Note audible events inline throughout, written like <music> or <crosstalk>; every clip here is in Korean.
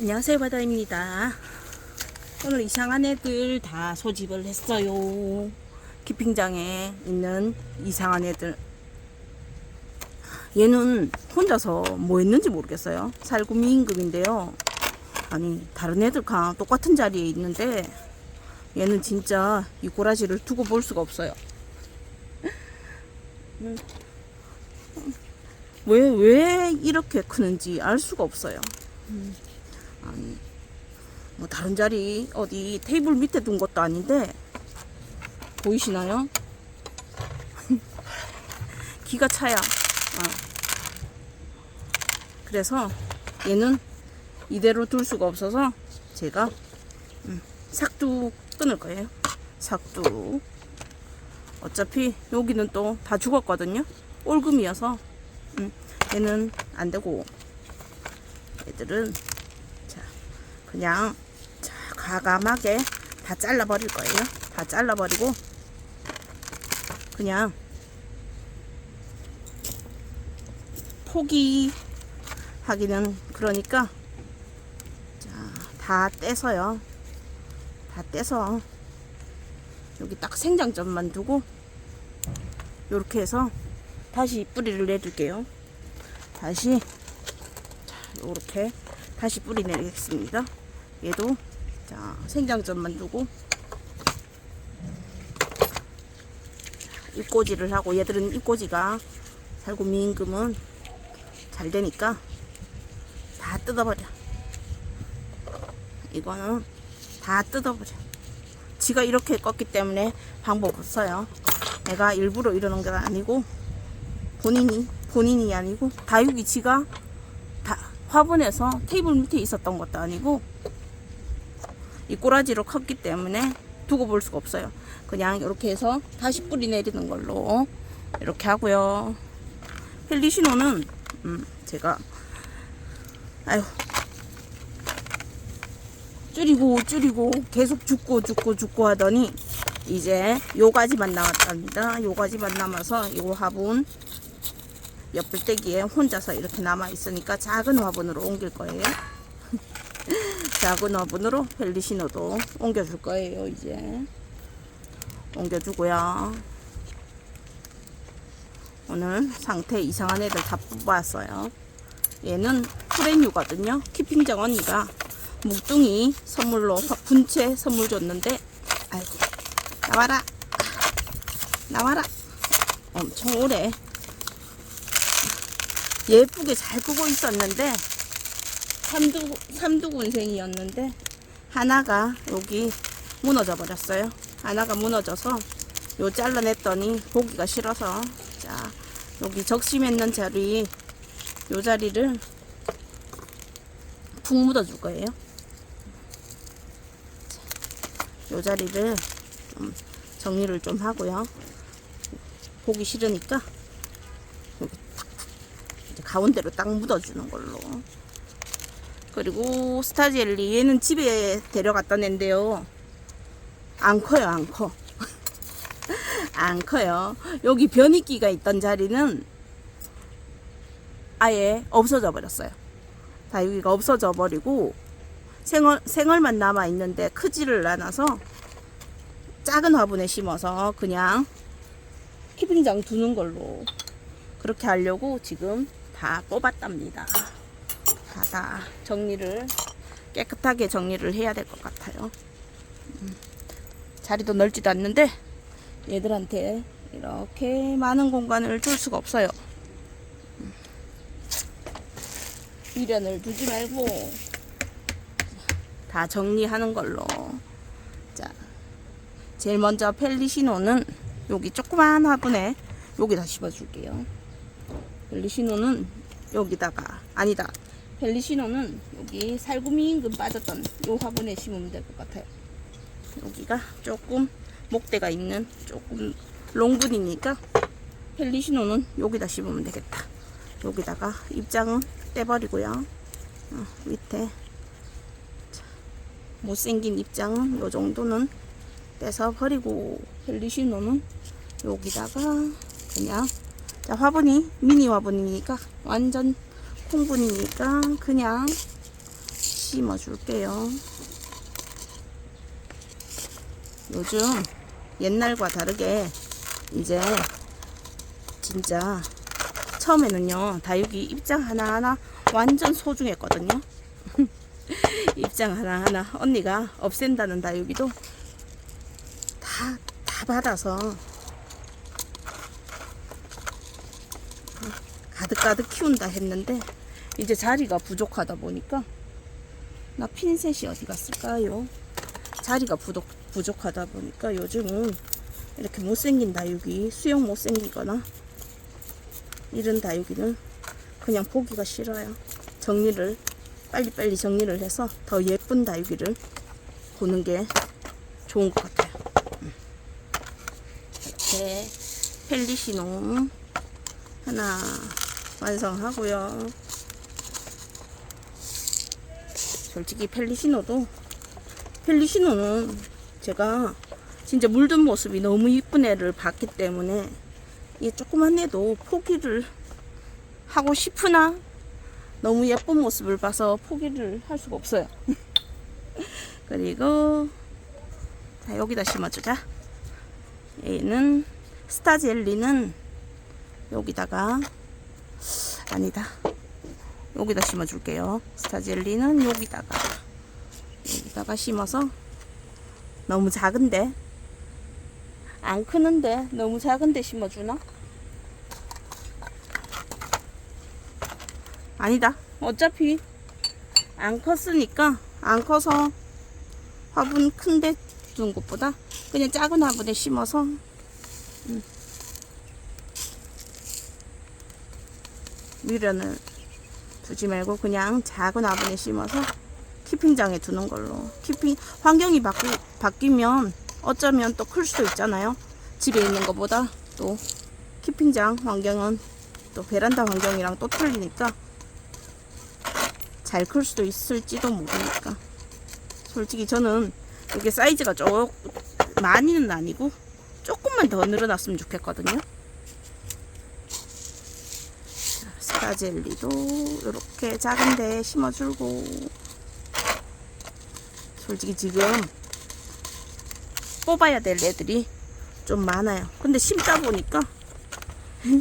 안녕하세요 바다입니다. 오늘 이상한 애들 다 소집을 했어요. 키핑장에 있는 이상한 애들. 얘는 혼자서 뭐 했는지 모르겠어요. 살구미 임금인데요. 아니 다른 애들과 똑같은 자리에 있는데 얘는 진짜 이 꼬라지를 두고 볼 수가 없어요. 음. 왜, 왜 이렇게 크는지 알 수가 없어요 아니, 뭐 다른 자리 어디 테이블 밑에 둔 것도 아닌데 보이시나요? <laughs> 기가 차야. 어. 그래서 얘는 이대로 둘 수가 없어서 제가 음, 삭두 끊을 거예요. 삭두. 어차피 여기는 또 다 죽었거든요. 올금이어서 음, 얘는 안 되고 얘들은 자 그냥 자 과감하게 다 잘라버릴 거예요. 다 잘라버리고 그냥 포기 하기는 그러니까 자 다 떼서요. 다 떼서 여기 딱 생장점만 두고 이렇게 해서 다시 뿌리를 내줄게요. 다시 이렇게 다시 뿌리 내리겠습니다. 얘도 자 생장점만 두고 입꼬지를 하고 얘들은 입꼬지가 살구미 임금은 잘 되니까 다 뜯어버려. 이거는 다 뜯어버려. 지가 이렇게 껐기 때문에 방법 없어요. 내가 일부러 이러는 게 아니고 본인이 본인이 아니고 다육이 지가 다 화분에서 테이블 밑에 있었던 것도 아니고 이 꼬라지로 컸기 때문에 두고 볼 수가 없어요. 그냥 이렇게 해서 다시 뿌리 내리는 걸로 이렇게 하고요. 펠리시노는 음, 제가 아유 줄이고 줄이고 계속 죽고 죽고 죽고 하더니 이제 요 가지만 남았답니다. 요 가지만 남아서 요 화분 옆불떼기에 혼자서 이렇게 남아 있으니까 작은 화분으로 옮길 거예요. <laughs> 작은 화분으로 펠리시노도 옮겨줄 거예요. 이제 옮겨주고요. 오늘 상태 이상한 애들 다 뽑았어요. 얘는 프레뉴거든요. 키핑장 언니가 묵둥이 선물로 분채 선물 줬는데 아이고 나와라 나와라 엄청 오래 예쁘게 잘 끄고 있었는데 삼두 삼두군생이었는데 하나가 여기 무너져 버렸어요. 하나가 무너져서 요 잘라냈더니 보기가 싫어서 자 여기 적심했는 자리 요 자리를 푹 묻어 줄 거예요. 요 자리를 좀 정리를 좀 하고요. 보기 싫으니까 가운데로 딱 묻어주는 걸로. 그리고 스타젤리 얘는 집에 데려갔던 앤데요. 안 커요, 안 커. 안 커요. 여기 변이끼가 있던 자리는 아예 없어져 버렸어요. 다육이가 없어져 버리고 생얼, 생얼만 남아 있는데 크지를 않아서 작은 화분에 심어서 그냥 키핑장 두는 걸로 그렇게 하려고 지금 다 뽑았답니다. 다, 다 정리를 깨끗하게 정리를 해야 될 것 같아요. 음, 자리도 넓지도 않는데 얘들한테 이렇게 많은 공간을 줄 수가 없어요. 음, 미련을 두지 말고 다 정리하는 걸로. 자, 제일 먼저 펠리시노는 여기 조그만 화분에 여기다 심어줄게요. 펠리시노는 여기다가 아니다. 펠리시노는 여기 살구미 임금 빠졌던 요 화분에 심으면 될 것 같아요. 여기가 조금 목대가 있는 조금 롱분이니까 펠리시노는 여기다 심으면 되겠다. 여기다가 입장은 떼버리고요. 어, 밑에 못생긴 입장은 요 정도는 떼서 버리고 펠리시노는 여기다가 그냥 자 화분이 미니 화분이니까 완전 콩분이니까 그냥 심어 줄게요. 요즘 옛날과 다르게 이제 진짜 처음에는요 다육이 입장 하나하나 완전 소중했거든요. <laughs> 입장 하나하나 언니가 없앤다는 다육이도 다, 다 받아서 가득가득 키운다 했는데 이제 자리가 부족하다 보니까 나 핀셋이 어디 갔을까요? 자리가 부족, 부족하다 보니까 요즘은 이렇게 못생긴 다육이 수영 못생기거나 이런 다육이는 그냥 보기가 싫어요. 정리를 빨리빨리 정리를 해서 더 예쁜 다육이를 보는 게 좋은 것 같아요. 음. 이렇게 펠리시노 하나 완성하고요. 솔직히 펠리시노도 펠리시노는 제가 진짜 물든 모습이 너무 이쁜 애를 봤기 때문에 이 조그만 애도 포기를 하고 싶으나 너무 예쁜 모습을 봐서 포기를 할 수가 없어요. <laughs> 그리고 자 여기다 심어주자. 얘는 스타젤리는 여기다가 아니다. 여기다 심어줄게요. 스타젤리는 여기다가 여기다가 심어서 너무 작은데 안 크는데 너무 작은데 심어주나? 아니다. 어차피 안 컸으니까 안 커서 화분 큰데 둔 것보다 그냥 작은 화분에 심어서 미련을 두지 말고 그냥 작은 화분에 심어서 키핑장에 두는 걸로. 키핑 환경이 바꾸, 바뀌면 어쩌면 또 클 수도 있잖아요. 집에 있는 것보다 또 키핑장 환경은 또 베란다 환경이랑 또 틀리니까 잘 클 수도 있을지도 모르니까. 솔직히 저는 이게 사이즈가 좀 많이는 아니고 조금만 더 늘어났으면 좋겠거든요 스타젤리도 이렇게 작은데 심어주고. 솔직히 지금 뽑아야 될 애들이 좀 많아요. 근데 심다 보니까 <laughs>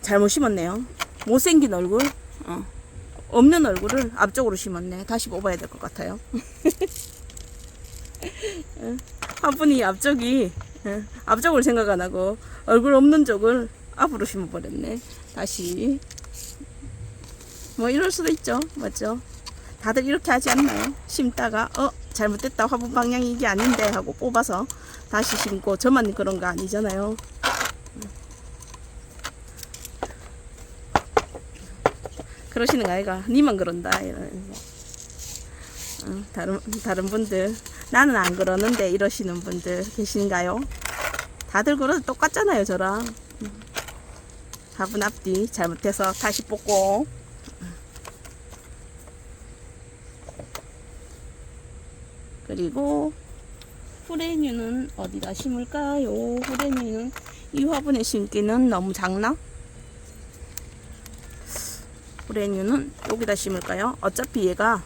잘못 심었네요. 못생긴 얼굴? 어. 없는 얼굴을 앞쪽으로 심었네. 다시 뽑아야 될 것 같아요. <laughs> 어, 화분이 앞쪽이 어, 앞쪽을 생각 안 하고 얼굴 없는 쪽을 앞으로 심어버렸네. 다시. 뭐 이럴 수도 있죠. 맞죠? 다들 이렇게 하지 않나요? 심다가 어 잘못됐다 화분 방향이 이게 아닌데 하고 뽑아서 다시 심고 저만 그런 거 아니잖아요. 그러시는 거 아이가? 니만 그런다 이러면서. 어, 다른 다른 분들 나는 안 그러는데 이러시는 분들 계신가요? 다들 그러 똑같잖아요 저랑. 화분 앞뒤 잘못해서 다시 뽑고 그리고 후레뉴는 어디다 심을까요? 후레뉴는 이 화분에 심기는 너무 작나? 후레뉴는 여기다 심을까요? 어차피 얘가.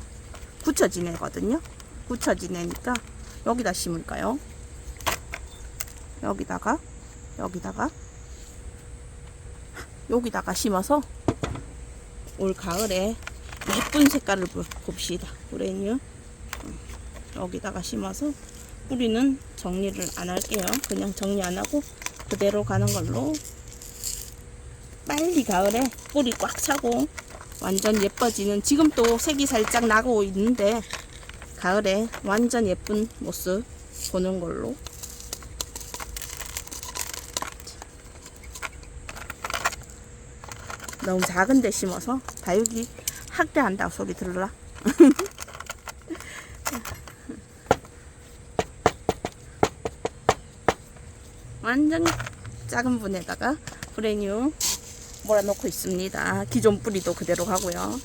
굳혀진 애니까 여기다 심을까요? 여기다가 여기다가 여기다가 심어서 올 가을에 예쁜 색깔을 볼- 봅시다. 브레뉴 여기다가 심어서 뿌리는 정리를 안 할게요. 그냥 정리 안 하고 그대로 가는 걸로 빨리 가을에 뿌리 꽉 차고 완전 예뻐지는 지금 또 색이 살짝 나고 있는데 가을에 완전 예쁜 모습 보는 걸로 너무 작은 데 심어서 다육이 학대한다고 소리 들으라. <laughs> 완전 작은 분에다가 브레뉴 몰아놓고 있습니다. 기존 뿌리도 그대로 가고요.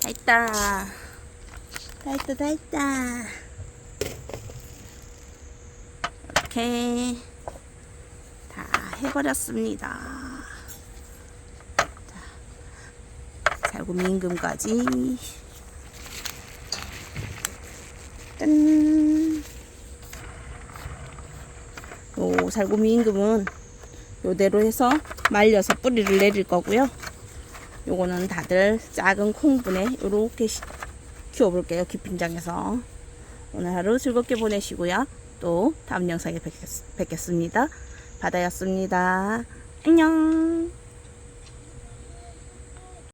다 있다. 다 있다, 다 있다. 이렇게 다 해버렸습니다. 자, 살구미 임금까지 짠. 요 살구미 임금은 요대로 해서 말려서 뿌리를 내릴 거고요. 요거는 다들 작은 콩분에 요렇게 시- 키워볼게요. 깊임장에서. 오늘 하루 즐겁게 보내시고요. 또 다음 영상에 뵙겠, 뵙겠습니다. 바다였습니다. 안녕.